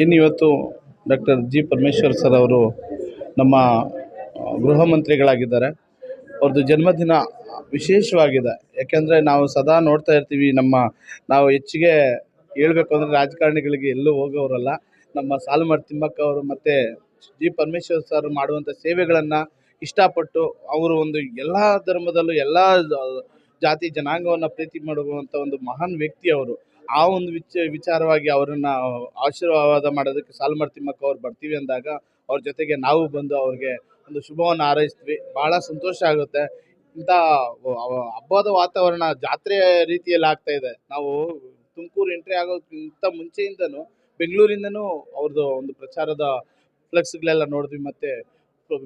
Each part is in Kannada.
ಏನು ಇವತ್ತು ಡಾಕ್ಟರ್ ಜಿ ಪರಮೇಶ್ವರ್ ಸರ್ ಅವರು ನಮ್ಮ ಗೃಹ ಮಂತ್ರಿಗಳಾಗಿದ್ದಾರೆ. ಅವ್ರದ್ದು ಜನ್ಮದಿನ ವಿಶೇಷವಾಗಿದೆ. ಯಾಕೆಂದರೆ ನಾವು ಸದಾ ನೋಡ್ತಾ ಇರ್ತೀವಿ, ನಮ್ಮ, ನಾವು ಹೆಚ್ಚಿಗೆ ಹೇಳಬೇಕು ಅಂದರೆ ರಾಜಕಾರಣಿಗಳಿಗೆ ಎಲ್ಲೂ ಹೋಗೋರಲ್ಲ. ನಮ್ಮ ಸಾಲುಮರ ತಿಮ್ಮಕ್ಕ ಅವರು ಮತ್ತು ಜಿ ಪರಮೇಶ್ವರ್ ಸರ್ ಮಾಡುವಂಥ ಸೇವೆಗಳನ್ನು ಇಷ್ಟಪಟ್ಟು ಅವರು ಒಂದು ಎಲ್ಲ ಧರ್ಮದಲ್ಲೂ ಎಲ್ಲ ಜಾತಿ ಜನಾಂಗವನ್ನು ಪ್ರೀತಿ ಮಾಡುವಂಥ ಒಂದು ಮಹಾನ್ ವ್ಯಕ್ತಿ ಅವರು. ಆ ಒಂದು ವಿಚ, ವಿಚಾರವಾಗಿ ಅವರನ್ನು ಆಶೀರ್ವಾದ ಮಾಡೋದಕ್ಕೆ ಸಾಲ್ಮರ್ ತಿಮ್ಮಕ್ಕ ಅವ್ರು ಬರ್ತೀವಿ ಅಂದಾಗ ಅವ್ರ ಜೊತೆಗೆ ನಾವು ಬಂದು ಅವ್ರಿಗೆ ಒಂದು ಶುಭವನ್ನು ಹಾರೈಸ್ತೀವಿ. ಭಾಳ ಸಂತೋಷ ಆಗುತ್ತೆ. ಇಂಥ ಹಬ್ಬದ ವಾತಾವರಣ ಜಾತ್ರೆ ರೀತಿಯಲ್ಲಿ ಆಗ್ತಾ ಇದೆ. ನಾವು ತುಮಕೂರು ಎಂಟ್ರಿ ಆಗೋಕ್ಕಿಂತ ಮುಂಚೆಯಿಂದನೂ ಬೆಂಗಳೂರಿಂದನೂ ಅವ್ರದ್ದು ಒಂದು ಪ್ರಚಾರದ ಫ್ಲೆಕ್ಸ್ಗಳೆಲ್ಲ ನೋಡಿದ್ವಿ ಮತ್ತು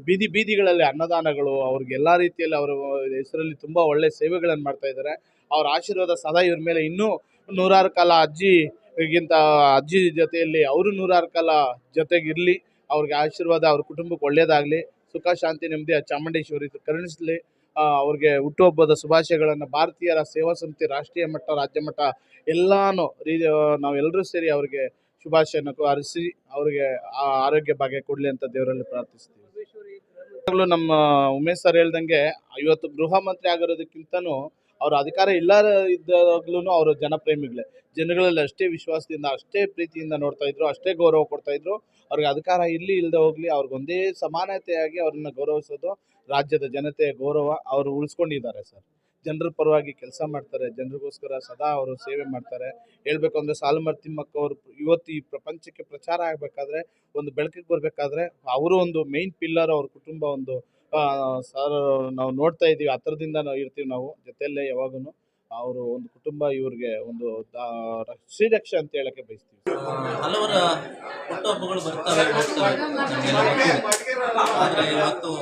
ಬೀದಿ, ಬೀದಿಗಳಲ್ಲಿ ಅನ್ನದಾನಗಳು ಅವ್ರಿಗೆಲ್ಲ ರೀತಿಯಲ್ಲಿ ಅವರ ಹೆಸರಲ್ಲಿ ತುಂಬ ಒಳ್ಳೆ ಸೇವೆಗಳನ್ನು ಮಾಡ್ತಾ ಇದ್ದಾರೆ. ಅವ್ರ ಆಶೀರ್ವಾದ ಸದಾ ಇವ್ರ ಮೇಲೆ. ಇನ್ನೂ ನೂರಾರು ಕಾಲ ಅಜ್ಜಿಗಿಂತ ಅಜ್ಜಿ ಜೊತೆಯಲ್ಲಿ ಅವರು ನೂರಾರು ಕಾಲ ಜೊತೆಗಿರಲಿ, ಅವ್ರಿಗೆ ಆಶೀರ್ವಾದ, ಅವ್ರ ಕುಟುಂಬಕ್ಕೆ ಒಳ್ಳೆಯದಾಗಲಿ ಸುಖ, ಶಾಂತಿ, ನೆಮ್ಮದಿ, ಚಾಮುಂಡೇಶ್ವರಿ ಕರುಣಿಸಲಿ. ಅವ್ರಿಗೆ ಹುಟ್ಟುಹಬ್ಬದ ಶುಭಾಶಯಗಳನ್ನು ಭಾರತೀಯರ ಸೇವಾ ಸಮಿತಿ, ರಾಷ್ಟ್ರೀಯ ಮಟ್ಟ, ರಾಜ್ಯ ಮಟ್ಟ ಎಲ್ಲಾನು ರೀ ನಾವೆಲ್ಲರೂ ಸೇರಿ ಅವ್ರಿಗೆ ಶುಭಾಶಯನ ಹಾರಿಸಿ ಅವರಿಗೆ ಆರೋಗ್ಯ ಭಾಗ್ಯ ಕೊಡಲಿ ಅಂತ ದೇವರಲ್ಲಿ ಪ್ರಾರ್ಥಿಸ್ತೀವಿ. ನಮ್ಮ ಉಮೇಶ್ ಸರ್ ಹೇಳ್ದಂಗೆ ಇವತ್ತು ಗೃಹ ಮಂತ್ರಿ ಆಗಿರೋದಕ್ಕಿಂತನೂ ಅವ್ರ ಅಧಿಕಾರ ಇಲ್ಲ ಇದ್ದಾಗ್ಲೂ ಅವರು ಜನಪ್ರೇಮಿಗಳೇ. ಜನಗಳಲ್ಲಿ ಅಷ್ಟೇ ವಿಶ್ವಾಸದಿಂದ, ಅಷ್ಟೇ ಪ್ರೀತಿಯಿಂದ ನೋಡ್ತಾ ಇದ್ರು, ಅಷ್ಟೇ ಗೌರವ ಕೊಡ್ತಾ ಇದ್ರು. ಅವ್ರಿಗೆ ಅಧಿಕಾರ ಇರಲಿ ಇಲ್ಲದೆ ಹೋಗಲಿ ಅವ್ರಿಗೊಂದೇ ಸಮಾನತೆಯಾಗಿ ಅವ್ರನ್ನ ಗೌರವಿಸೋದು ರಾಜ್ಯದ ಜನತೆಯ ಗೌರವ ಅವರು ಉಳಿಸ್ಕೊಂಡಿದ್ದಾರೆ ಸರ್. ಜನರ ಪರವಾಗಿ ಕೆಲಸ ಮಾಡ್ತಾರೆ, ಜನರಿಗೋಸ್ಕರ ಸದಾ ಅವರು ಸೇವೆ ಮಾಡ್ತಾರೆ. ಹೇಳಬೇಕು ಅಂದರೆ ಸಾಲುಮರ್ ತಿಮ್ಮಕ್ಕ ಅವರು ಇವತ್ತು ಈ ಪ್ರಪಂಚಕ್ಕೆ ಪ್ರಚಾರ ಆಗಬೇಕಾದ್ರೆ, ಒಂದು ಬೆಳಕಿಗೆ ಬರಬೇಕಾದ್ರೆ, ಅವರು ಒಂದು ಮೇಯ್ನ್ ಪಿಲ್ಲರ್ ಅವ್ರ ಕುಟುಂಬ, ಒಂದು ಸರ್, ನಾವು ನೋಡ್ತಾ ಇದ್ದೀವಿ ಹತ್ರದಿಂದ ನಾವು ಇರ್ತೀವಿ ನಾವು ಜೊತೆಯಲ್ಲೇ ಯಾವಾಗೂ ಅವರು ಒಂದು ಕುಟುಂಬ, ಇವ್ರಿಗೆ ಒಂದು ಶ್ರೀರಕ್ಷ ಅಂತ ಹೇಳಕ್ಕೆ ಬಯಸ್ತೀವಿ. ಹಲವರ ಹುಟ್ಟುಹಬ್ಬಗಳು ಬರ್ತವೆ ಆದರೆ ಇವತ್ತು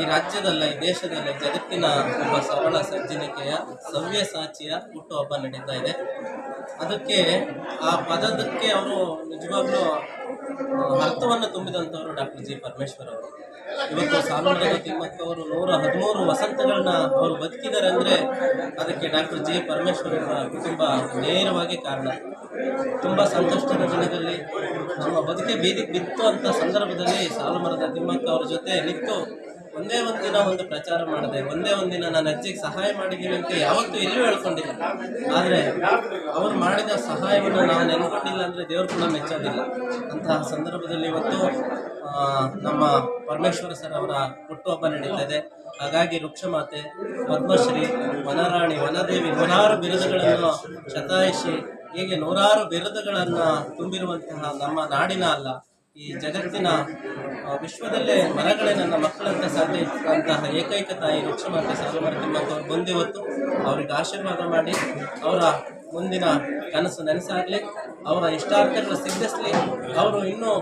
ಈ ರಾಜ್ಯದಲ್ಲ, ಈ ದೇಶದಲ್ಲ ಜಗತ್ತಿನ ಒಬ್ಬ ಸರಳ ಸಜ್ಜನಿಕೆಯ ಸವ್ಯಸಾಚಿಯ ಹುಟ್ಟುಹಬ್ಬ ನಡೀತಾ ಇದೆ. ಅದಕ್ಕೆ ಆ ಪದದಕ್ಕೆ ಅವರು ನಿಜವಾಗ್ಲೂ ಅರ್ಥವನ್ನು ತುಂಬಿದಂಥವರು ಡಾಕ್ಟರ್ ಜಿ. ಪರಮೇಶ್ವರ್ ಅವರು. ಇವತ್ತು ಸಾಲುಮರದ ತಿಮ್ಮಕ್ಕ ಅವರು ನೂರ ಹದಿಮೂರು ವಸಂತಗಳನ್ನ ಅವರು ಬದುಕಿದ್ದಾರೆ ಅಂದರೆ ಅದಕ್ಕೆ ಡಾಕ್ಟರ್ ಜಿ ಪರಮೇಶ್ವರ್ ಅವರ ಕುಟುಂಬ ನೇರವಾಗಿ ಕಾರಣ. ತುಂಬ ಸಂಕಷ್ಟದ ದಿನದಲ್ಲಿ ನಮ್ಮ ಬದುಕೆ ಬೀದಿ ಬಿತ್ತು ಅಂತ ಸಂದರ್ಭದಲ್ಲಿ ಸಾಲುಮರದ ತಿಮ್ಮಕ್ಕ ಅವರ ಜೊತೆ ನಿಂತು ಒಂದೇ ಒಂದು ದಿನ ಒಂದು ಪ್ರಚಾರ ಮಾಡಿದೆ. ಒಂದೇ ಒಂದು ದಿನ ನಾನು ಅಜ್ಜಿಗೆ ಸಹಾಯ ಮಾಡಿದ್ದೀನಿ ಅಂತ ಯಾವತ್ತೂ ಎಲ್ಲೂ ಹೇಳ್ಕೊಂಡಿಲ್ಲ. ಆದರೆ ಅವರು ಮಾಡಿದ ಸಹಾಯವನ್ನು ನಾವು ನೆನ್ಕೊಂಡಿಲ್ಲ ಅಂದರೆ ದೇವರು ಕೂಡ ಮೆಚ್ಚೋದಿಲ್ಲ ಅಂತಹ ಸಂದರ್ಭದಲ್ಲಿ ಇವತ್ತು ನಮ್ಮ ಪರಮೇಶ್ವರ ಸರ್ ಅವರ ಹುಟ್ಟುಹಬ್ಬ ನಡೀತಾ ಇದೆ. ಹಾಗಾಗಿ ವೃಕ್ಷಮಾತೆ, ಪದ್ಮಶ್ರೀ, ವನರಾಣಿ, ವನದೇವಿ ನೂರಾರು ಬಿರುದುಗಳನ್ನು ಶತಾಯಿಸಿ ಹೀಗೆ ನೂರಾರು ಬಿರುದುಗಳನ್ನು ತುಂಬಿರುವಂತಹ ನಮ್ಮ ನಾಡಿನ ಅಲ್ಲ ಈ ಜಗತ್ತಿನ ವಿಶ್ವದಲ್ಲೇ ಮರಗಳೇ ನನ್ನ ಮಕ್ಕಳಂತ ಅಂತಹ ಏಕೈಕ ತಾಯಿ ತಿಮ್ಮಕ್ಕ ಅವರು ಬಂದಿವತ್ತು ಅವರಿಗೆ ಆಶೀರ್ವಾದ ಮಾಡಿ, ಅವರ ಮುಂದಿನ ಕನಸು ನೆನೆಸಾಗಲಿ, ಅವರ ಇಷ್ಟಾರ್ಥಗಳು ಸಿದ್ಧಿಸಲಿ ಅವರು ಇನ್ನೂ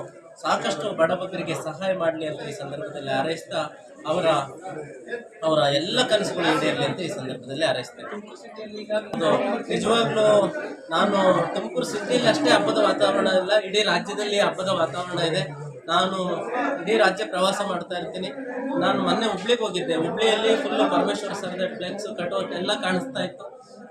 ಸಾಕಷ್ಟು ಬಡಬಗರಿಗೆ ಸಹಾಯ ಮಾಡಲಿ ಅಂತ ಈ ಸಂದರ್ಭದಲ್ಲಿ ಹಾರೈಸ್ತಾ ಅವರ ಅವರ ಎಲ್ಲ ಕನಸುಗಳು ಈಡೇರಲಿ ಅಂತ ಈ ಸಂದರ್ಭದಲ್ಲಿ ಹಾರೈಸ್ತೇನೆ ಅದು ನಿಜವಾಗ್ಲೂ ನಾನು ತುಮಕೂರು ಸಿಟಿಯಲ್ಲಿ ಅಷ್ಟೇ ಹಬ್ಬದ ವಾತಾವರಣ ಇಲ್ಲ, ಇಡೀ ರಾಜ್ಯದಲ್ಲಿ ಹಬ್ಬದ ವಾತಾವರಣ ಇದೆ. ನಾನು ಇಡೀ ರಾಜ್ಯ ಪ್ರವಾಸ ಮಾಡ್ತಾ ಇರ್ತೀನಿ. ನಾನು ಮೊನ್ನೆ ಹುಬ್ಳಿಗೆ ಹೋಗಿದ್ದೆ. ಹುಬ್ಳಿಯಲ್ಲಿ ಫುಲ್ಲು ಪರಮೇಶ್ವರ ಸರ್ದ ಫ್ಲೆಕ್ಸ್ ಕಟೌಟ್ ಎಲ್ಲ ಕಾಣಿಸ್ತಾ ಇತ್ತು.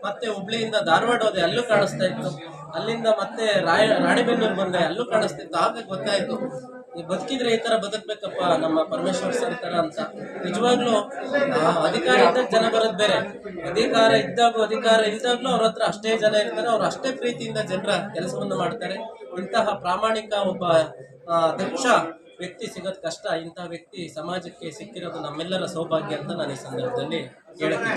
ಮತ್ತೆ ಹುಬ್ಳಿಯಿಂದ ಧಾರವಾಡ ಹೋದೆ, ಅಲ್ಲೂ ಕಾಣಿಸ್ತಾ ಇತ್ತು. ಅಲ್ಲಿಂದ ಮತ್ತೆ ರಾಯ ರಾಣಿಬೆನ್ನೂರು ಬಂದೆ ಅಲ್ಲೂ ಕಾಣಿಸ್ತಿತ್ತು. ಆಗ ಗೊತ್ತಾಯ್ತು. ಬದುಕಿದ್ರೆ ಈ ತರ ಬದುಕ್ಬೇಕಪ್ಪ, ನಮ್ಮ ಪರಮೇಶ್ವರ್ ಸರ್ ತರ ಅಂತ. ನಿಜವಾಗ್ಲೂ ಅಧಿಕಾರ ಇದ್ದಾಗ ಜನ ಬರೋದು ಬೇರೆ. ಅಧಿಕಾರ ಇದ್ದಾಗೂ ಅಧಿಕಾರ ಇದ್ದಾಗ್ಲೂ ಅವ್ರ ಹತ್ರ ಅಷ್ಟೇ ಜನ ಇರ್ತಾರೆ. ಅವ್ರು ಅಷ್ಟೇ ಪ್ರೀತಿಯಿಂದ ಜನರ ಕೆಲಸವನ್ನು ಮಾಡ್ತಾರೆ. ಇಂತಹ ಪ್ರಾಮಾಣಿಕ ಒಬ್ಬ ದಕ್ಷ ವ್ಯಕ್ತಿ ಸಿಗೋದು ಕಷ್ಟ. ಇಂತಹ ವ್ಯಕ್ತಿ ಸಮಾಜಕ್ಕೆ ಸಿಕ್ಕಿರೋದು ನಮ್ಮೆಲ್ಲರ ಸೌಭಾಗ್ಯ ಅಂತ ನಾನು ಈ ಸಂದರ್ಭದಲ್ಲಿ ಹೇಳಕ್ಕೆ